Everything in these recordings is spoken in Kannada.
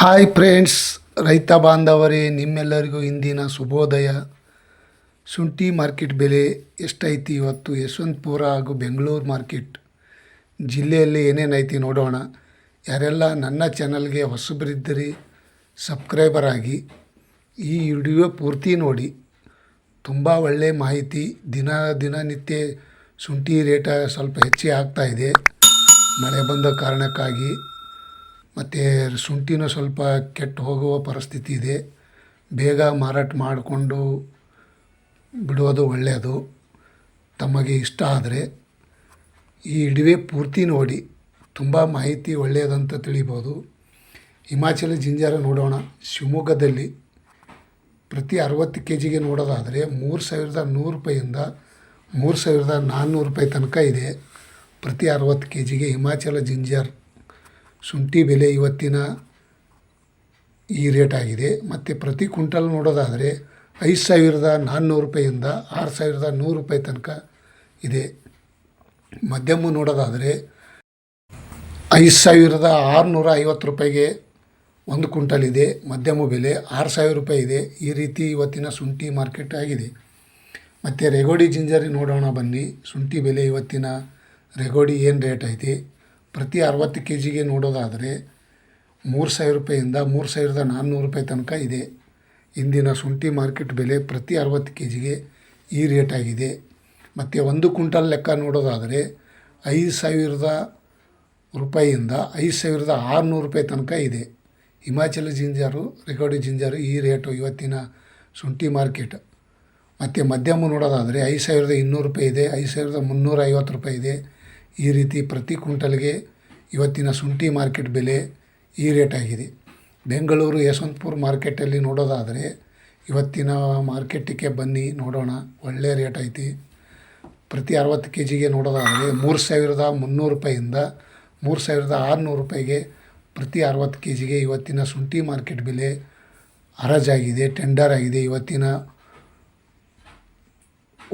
ಹಾಯ್ ಫ್ರೆಂಡ್ಸ್ ರೈತ ಬಾಂಧವರೇ, ನಿಮ್ಮೆಲ್ಲರಿಗೂ ಇಂದಿನ ಶುಭೋದಯ. ಶುಂಠಿ ಮಾರ್ಕೆಟ್ ಬೆಲೆ ಎಷ್ಟೈತಿ ಇವತ್ತು? ಯಶವಂತಪುರ ಹಾಗೂ ಬೆಂಗಳೂರು ಮಾರ್ಕೆಟ್ ಜಿಲ್ಲೆಯಲ್ಲಿ ಏನೇನೈತಿ ನೋಡೋಣ. ಯಾರೆಲ್ಲ ನನ್ನ ಚಾನಲ್ಗೆ ಹೊಸಬರಿದ್ದರೆ, ಸಬ್ಸ್ಕ್ರೈಬರ್ ಆಗಿ ಈ ವಿಡಿಯೋ ಪೂರ್ತಿ ನೋಡಿ. ತುಂಬ ಒಳ್ಳೆಯ ಮಾಹಿತಿ. ದಿನ ದಿನನಿತ್ಯ ಶುಂಠಿ ರೇಟ ಸ್ವಲ್ಪ ಹೆಚ್ಚಿ ಆಗ್ತಾ ಇದೆ. ಮಳೆ ಬಂದ ಕಾರಣಕ್ಕಾಗಿ ಮತ್ತು ಶುಂಠಿನೂ ಸ್ವಲ್ಪ ಕೆಟ್ಟು ಹೋಗುವ ಪರಿಸ್ಥಿತಿ ಇದೆ. ಬೇಗ ಮಾರಾಟ ಮಾಡಿಕೊಂಡು ಬಿಡೋದು ಒಳ್ಳೆಯದು. ತಮಗೆ ಇಷ್ಟ ಆದರೆ ಈ ಇಡುವೆ ಪೂರ್ತಿ ನೋಡಿ. ತುಂಬ ಮಾಹಿತಿ ಒಳ್ಳೆಯದಂತ ತಿಳಿಬೋದು. ಹಿಮಾಚಲ ಜಿಂಜಾರ ನೋಡೋಣ. ಶಿವಮೊಗ್ಗದಲ್ಲಿ ಪ್ರತಿ ಅರವತ್ತು ಕೆ ಜಿಗೆ ನೋಡೋದಾದರೆ ಮೂರು ಸಾವಿರದ ನೂರು ರೂಪಾಯಿಂದ ಮೂರು ಸಾವಿರದ ನಾನ್ನೂರು ರೂಪಾಯಿ ತನಕ ಇದೆ. ಪ್ರತಿ ಅರವತ್ತು ಕೆ ಜಿಗೆ ಹಿಮಾಚಲ ಜಿಂಜರ್ ಶುಂಠಿ ಬೆಲೆ ಇವತ್ತಿನ ಈ ರೇಟ್ ಆಗಿದೆ. ಮತ್ತು ಪ್ರತಿ ಕ್ವಿಂಟಲ್ ನೋಡೋದಾದರೆ ಐದು ಸಾವಿರದ ನಾನ್ನೂರು ರೂಪಾಯಿಂದ ಆರು ಸಾವಿರದ ನೂರು ರೂಪಾಯಿ ತನಕ ಇದೆ. ಮಧ್ಯಮ ನೋಡೋದಾದರೆ ಐದು ಸಾವಿರದ ಆರುನೂರ ಐವತ್ತು ರೂಪಾಯಿಗೆ ಒಂದು ಕ್ವಿಂಟಲ್ ಇದೆ. ಮಧ್ಯಮ ಬೆಲೆ ಆರು ಸಾವಿರ ರೂಪಾಯಿ ಇದೆ. ಈ ರೀತಿ ಇವತ್ತಿನ ಶುಂಠಿ ಮಾರ್ಕೆಟ್ ಆಗಿದೆ. ಮತ್ತು ರೆಗೋಡಿ ಜಿಂಜರಿ ನೋಡೋಣ ಬನ್ನಿ. ಶುಂಠಿ ಬೆಲೆ ಇವತ್ತಿನ ರೆಗೋಡಿ ಏನು ರೇಟ್ ಐತಿ? ಪ್ರತಿ ಅರವತ್ತು ಕೆ ಜಿಗೆ ನೋಡೋದಾದರೆ ಮೂರು ಸಾವಿರ ರೂಪಾಯಿಂದ ಮೂರು ಸಾವಿರದ ನಾನ್ನೂರು ರೂಪಾಯಿ ತನಕ ಇದೆ. ಇಂದಿನ ಶುಂಠಿ ಮಾರ್ಕೆಟ್ ಬೆಲೆ ಪ್ರತಿ ಅರವತ್ತು ಕೆ ಜಿಗೆ ಈ ರೇಟ್ ಆಗಿದೆ. ಮತ್ತು ಒಂದು ಕ್ವಿಂಟಲ್ ಲೆಕ್ಕ ನೋಡೋದಾದರೆ ಐದು ಸಾವಿರದ ರೂಪಾಯಿಯಿಂದ ಐದು ಸಾವಿರದ ಆರುನೂರು ರೂಪಾಯಿ ತನಕ ಇದೆ. ಹಿಮಾಚಲ ಜಿಂಜಾರು ರೆಕಾರ್ಡಿ ಜಿಂಜಾರು ಈ ರೇಟು ಇವತ್ತಿನ ಶುಂಠಿ ಮಾರ್ಕೆಟ್. ಮತ್ತು ಮಧ್ಯಮ ನೋಡೋದಾದರೆ ಐದು ಸಾವಿರದ ಇನ್ನೂರು ರೂಪಾಯಿ ಇದೆ, ಐದು ಸಾವಿರದ ಮುನ್ನೂರ ಐವತ್ತು ರೂಪಾಯಿ ಇದೆ. ಈ ರೀತಿ ಪ್ರತಿ ಕ್ವಿಂಟಲ್ಗೆ ಇವತ್ತಿನ ಶುಂಠಿ ಮಾರ್ಕೆಟ್ ಬೆಲೆ ಈ ರೇಟ್ ಆಗಿದೆ. ಬೆಂಗಳೂರು ಯಶವಂತಪುರ ಮಾರ್ಕೆಟಲ್ಲಿ ನೋಡೋದಾದರೆ ಇವತ್ತಿನ ಮಾರ್ಕೆಟಿಗೆ ಬನ್ನಿ, ನೋಡೋಣ ಒಳ್ಳೆಯ ರೇಟ್ ಐತಿ. ಪ್ರತಿ ಅರವತ್ತು ಕೆ ಜಿಗೆ ನೋಡೋದಾದರೆ ಮೂರು ಸಾವಿರದ ಮುನ್ನೂರು ರೂಪಾಯಿಂದ ಮೂರು ಸಾವಿರದ ಆರುನೂರು ರೂಪಾಯಿಗೆ ಪ್ರತಿ ಅರವತ್ತು ಕೆ ಜಿಗೆ ಇವತ್ತಿನ ಶುಂಠಿ ಮಾರ್ಕೆಟ್ ಬೆಲೆ ಹರಾಜಾಗಿದೆ ಟೆಂಡರ್ ಆಗಿದೆ. ಇವತ್ತಿನ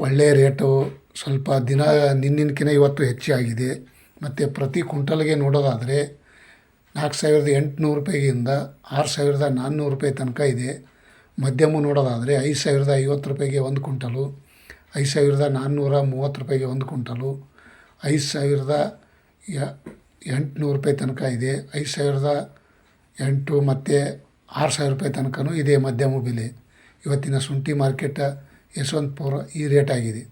ಒಳ್ಳೆಯ ರೇಟು, ಸ್ವಲ್ಪ ದಿನ ನಿನ್ನಿನಕಿನ ಇವತ್ತು ಹೆಚ್ಚಾಗಿದೆ ಮತ್ತು ಪ್ರತಿ ಕ್ವಿಂಟಲ್ಗೆ ನೋಡೋದಾದರೆ ನಾಲ್ಕು ಸಾವಿರದ ಎಂಟುನೂರು ರೂಪಾಯಿಗಿಂತ ಆರು ಸಾವಿರದ ನಾನ್ನೂರು ರೂಪಾಯಿ ತನಕ ಇದೆ. ಮಧ್ಯಮ ನೋಡೋದಾದರೆ ಐದು ಸಾವಿರದ ಐವತ್ತು ರೂಪಾಯಿಗೆ ಒಂದು ಕ್ವಿಂಟಲು, ಐದು ಸಾವಿರದ ನಾನ್ನೂರ ಮೂವತ್ತು ರೂಪಾಯಿಗೆ ಒಂದು ಕ್ವಿಂಟಲು, ಐದು ಸಾವಿರದ ಎಂಟುನೂರು ರೂಪಾಯಿ ತನಕ ಇದೆ. ಐದು ಸಾವಿರದ ಎಂಟು ಮತ್ತು ಆರು ಸಾವಿರ ರೂಪಾಯಿ ತನಕನೂ ಇದೆ ಮಧ್ಯಮ ಬೆಲೆ. ಇವತ್ತಿನ ಶುಂಠಿ ಮಾರ್ಕೆಟ್ ಯಶವಂತಪುರ ಈ ರೇಟ್ ಆಗಿದೆ.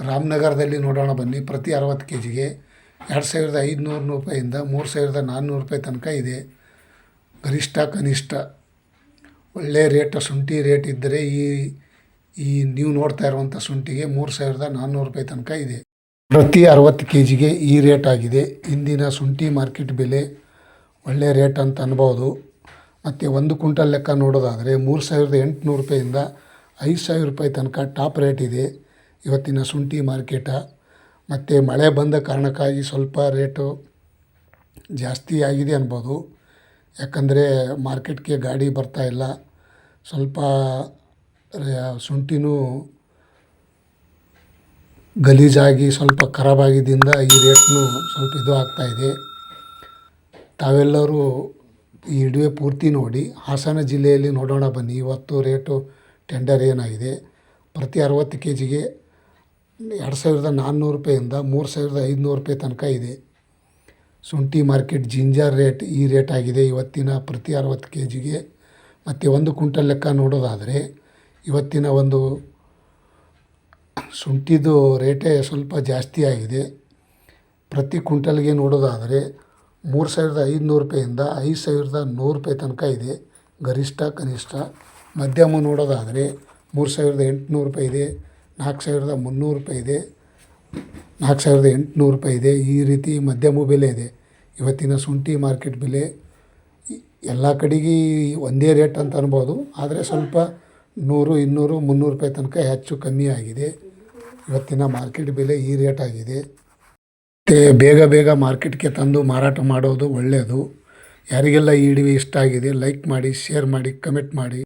ರಾಮನಗರದಲ್ಲಿ ನೋಡೋಣ ಬನ್ನಿ, ಪ್ರತಿ ಅರವತ್ತು ಕೆ ಜಿಗೆ ಎರಡು ಸಾವಿರದ ಐದುನೂರು ರೂಪಾಯಿಂದ ಮೂರು ಸಾವಿರದ ನಾನ್ನೂರು ರೂಪಾಯಿ ತನಕ ಇದೆ. ಗರಿಷ್ಠ, ಕನಿಷ್ಠ ಒಳ್ಳೆಯ ರೇಟ್ ಶುಂಠಿ ರೇಟ್ ಇದ್ದರೆ ಈ ಈ ನೀವು ನೋಡ್ತಾ ಇರುವಂಥ ಶುಂಠಿಗೆ ಮೂರು ಸಾವಿರದ ನಾನ್ನೂರು ರೂಪಾಯಿ ತನಕ ಇದೆ. ಪ್ರತಿ ಅರವತ್ತು ಕೆ ಜಿಗೆ ಈ ರೇಟ್ ಆಗಿದೆ. ಇಂದಿನ ಶುಂಠಿ ಮಾರ್ಕೆಟ್ ಬೆಲೆ ಒಳ್ಳೆಯ ರೇಟ್ ಅಂತ ಅನ್ಬೋದು. ಮತ್ತು ಒಂದು ಕ್ವಿಂಟಲ್ ಲೆಕ್ಕ ನೋಡೋದಾದರೆ ಮೂರು ಸಾವಿರದ ಎಂಟುನೂರು ರೂಪಾಯಿಂದ ಐದು ಸಾವಿರ ರೂಪಾಯಿ ತನಕ ಟಾಪ್ ರೇಟ್ ಇದೆ. ಇವತ್ತಿನ ಶುಂಠಿ ಮಾರ್ಕೆಟ. ಮತ್ತು ಮಳೆ ಬಂದ ಕಾರಣಕ್ಕಾಗಿ ಸ್ವಲ್ಪ ರೇಟು ಜಾಸ್ತಿ ಆಗಿದೆ ಅನ್ಬೋದು. ಯಾಕಂದರೆ ಮಾರ್ಕೆಟ್ಗೆ ಗಾಡಿ ಬರ್ತಾ ಇಲ್ಲ. ಸ್ವಲ್ಪ ಶುಂಠಿನೂ ಗಲೀಜಾಗಿ ಸ್ವಲ್ಪ ಖರಾಬಾಗಿದ್ದರಿಂದ ಈ ರೇಟ್ನು ಸ್ವಲ್ಪ ಇದು ಆಗ್ತಾಯಿದೆ ತಾವೆಲ್ಲರೂ ಈ ಇಡುವೆ ಪೂರ್ತಿ ನೋಡಿ. ಹಾಸನ ಜಿಲ್ಲೆಯಲ್ಲಿ ನೋಡೋಣ ಬನ್ನಿ. ಇವತ್ತು ರೇಟು ಟೆಂಡರ್ ಏನಾಗಿದೆ? ಪ್ರತಿ ಅರವತ್ತು ಕೆ ಜಿಗೆ ಎರಡು ಸಾವಿರದ ನಾನ್ನೂರು ರೂಪಾಯಿಂದ ಮೂರು ಸಾವಿರದ ಐದುನೂರು ರೂಪಾಯಿ ತನಕ ಇದೆ. ಶುಂಠಿ ಮಾರ್ಕೆಟ್ ಜಿಂಜರ್ ರೇಟ್ ಈ ರೇಟ್ ಆಗಿದೆ. ಇವತ್ತಿನ ಪ್ರತಿ ಅರವತ್ತು ಕೆ ಜಿಗೆ ಮತ್ತು ಒಂದು ಕ್ವಿಂಟಲ್ ಲೆಕ್ಕ ನೋಡೋದಾದರೆ ಇವತ್ತಿನ ಒಂದು ಶುಂಠಿದು ರೇಟೇ ಸ್ವಲ್ಪ ಜಾಸ್ತಿ ಆಗಿದೆ. ಪ್ರತಿ ಕ್ವಿಂಟಲ್ಗೆ ನೋಡೋದಾದರೆ ಮೂರು ಸಾವಿರದ ಐದುನೂರು ರೂಪಾಯಿಂದ ಐದು ಸಾವಿರದ ನೂರು ರೂಪಾಯಿ ತನಕ ಇದೆ. ಗರಿಷ್ಠ, ಕನಿಷ್ಠ ಮಧ್ಯಮ ನೋಡೋದಾದರೆ ಮೂರು ಸಾವಿರದ ಎಂಟುನೂರು ರೂಪಾಯಿ ಇದೆ, ನಾಲ್ಕು ಸಾವಿರದ ಮುನ್ನೂರು ರೂಪಾಯಿ ಇದೆ, ನಾಲ್ಕು ಸಾವಿರದ ಎಂಟುನೂರು ರೂಪಾಯಿ ಇದೆ. ಈ ರೀತಿ ಮಧ್ಯಮ ಬೆಲೆ ಇದೆ. ಇವತ್ತಿನ ಶುಂಠಿ ಮಾರ್ಕೆಟ್ ಬೆಲೆ ಎಲ್ಲ ಕಡೆಗೆ ಒಂದೇ ರೇಟ್ ಅಂತ ಅನ್ಬೋದು. ಆದರೆ ಸ್ವಲ್ಪ ನೂರು, ಇನ್ನೂರು, ಮುನ್ನೂರು ರೂಪಾಯಿ ತನಕ ಹೆಚ್ಚು ಕಮ್ಮಿ ಆಗಿದೆ. ಇವತ್ತಿನ ಮಾರ್ಕೆಟ್ ಬೆಲೆ ಈ ರೇಟ್ ಆಗಿದೆ. ಮತ್ತು ಬೇಗ ಬೇಗ ಮಾರ್ಕೆಟ್ಗೆ ತಂದು ಮಾರಾಟ ಮಾಡೋದು ಒಳ್ಳೆಯದು. ಯಾರಿಗೆಲ್ಲ ಈ ವಿಡಿಯೋ ಇಷ್ಟ ಆಗಿದೆ, ಲೈಕ್ ಮಾಡಿ, ಶೇರ್ ಮಾಡಿ, ಕಮೆಂಟ್ ಮಾಡಿ.